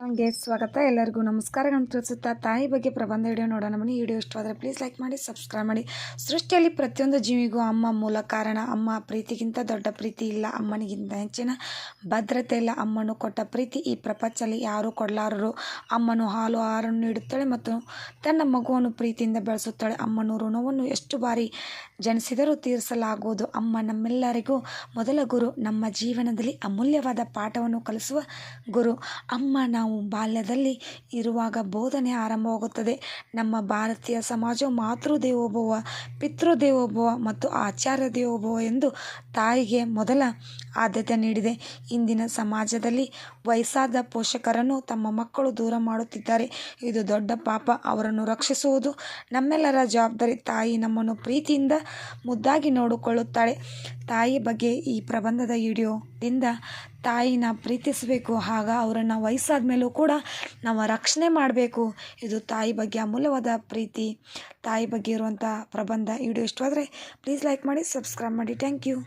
ನನಗೆ ಸ್ವಾಗತ. ಎಲ್ಲರಿಗೂ ನಮಸ್ಕಾರಗಳನ್ನು ತಿಳಿಸುತ್ತಾ ತಾಯಿ ಬಗ್ಗೆ ಪ್ರಬಂಧ ವಿಡಿಯೋ ನೋಡೋಣ ಬನ್ನಿ. ವಿಡಿಯೋ ಇಷ್ಟವಾದರೆ ಪ್ಲೀಸ್ ಲೈಕ್ ಮಾಡಿ ಸಬ್ಸ್ಕ್ರೈಬ್ ಮಾಡಿ. ಸೃಷ್ಟಿಯಲ್ಲಿ ಪ್ರತಿಯೊಂದು ಜೀವಿಗೂ ಅಮ್ಮ ಮೂಲ ಕಾರಣ ಅಮ್ಮ ಪ್ರೀತಿಗಿಂತ ದೊಡ್ಡ ಪ್ರೀತಿ ಇಲ್ಲ, ಅಮ್ಮನಿಗಿಂತ ಹೆಚ್ಚಿನ ಭದ್ರತೆ ಇಲ್ಲ. ಅಮ್ಮನು ಕೊಟ್ಟ ಪ್ರೀತಿ ಈ ಪ್ರಪಂಚದಲ್ಲಿ ಯಾರೂ ಕೊಡಲಾರರು. ಅಮ್ಮನು ಹಾಲು ಆಹಾರವನ್ನು ನೀಡುತ್ತಾಳೆ ಮತ್ತು ತನ್ನ ಮಗುವನ್ನು ಪ್ರೀತಿಯಿಂದ ಬೆಳೆಸುತ್ತಾಳೆ. ಅಮ್ಮನು ಋಣವನ್ನು ಎಷ್ಟು ಬಾರಿ ಜನಿಸಿದರೂ ತೀರಿಸಲಾಗುವುದು. ಅಮ್ಮ ನಮ್ಮೆಲ್ಲರಿಗೂ ಮೊದಲ ಗುರು. ನಮ್ಮ ಜೀವನದಲ್ಲಿ ಅಮೂಲ್ಯವಾದ ಪಾಠವನ್ನು ಕಲಿಸುವ ಗುರು. ಅಮ್ಮ ನಾವು ಬಾಲ್ಯದಲ್ಲಿ ಇರುವಾಗ ಬೋಧನೆ ಆರಂಭವಾಗುತ್ತದೆ. ನಮ್ಮ ಭಾರತೀಯ ಸಮಾಜವು ಮಾತೃ ದೇವೋಭವ ಪಿತೃ ಮತ್ತು ಆಚಾರ್ಯ ದೇವೋಭವ ಎಂದು ತಾಯಿಗೆ ಮೊದಲ ಆದ್ಯತೆ ನೀಡಿದೆ. ಇಂದಿನ ಸಮಾಜದಲ್ಲಿ ವಯಸ್ಸಾದ ಪೋಷಕರನ್ನು ತಮ್ಮ ಮಕ್ಕಳು ದೂರ ಮಾಡುತ್ತಿದ್ದಾರೆ. ಇದು ದೊಡ್ಡ ಪಾಪ. ಅವರನ್ನು ರಕ್ಷಿಸುವುದು ನಮ್ಮೆಲ್ಲರ ಜವಾಬ್ದಾರಿ. ತಾಯಿ ನಮ್ಮನ್ನು ಪ್ರೀತಿಯಿಂದ ಮುದ್ದಾಗಿ ನೋಡಿಕೊಳ್ಳುತ್ತಾಳೆ. ತಾಯಿ ಬಗ್ಗೆ ಈ ಪ್ರಬಂಧದ ವಿಡಿಯೋದಿಂದ ತಾಯಿನ ಪ್ರೀತಿಸಬೇಕು. ಆಗ ಅವರನ್ನು ವಯಸ್ಸಾದ ಮೇಲೂ ಕೂಡ ನಾವು ರಕ್ಷಣೆ ಮಾಡಬೇಕು. ಇದು ತಾಯಿ ಬಗ್ಗೆ ಅಮೂಲ್ಯವಾದ ಪ್ರೀತಿ, ತಾಯಿ ಬಗ್ಗೆ ಇರುವಂಥ ಪ್ರಬಂಧ ವಿಡಿಯೋ ಇಷ್ಟವಾದರೆ ಪ್ಲೀಸ್ ಲೈಕ್ ಮಾಡಿ ಸಬ್ಸ್ಕ್ರೈಬ್ ಮಾಡಿ. Thank you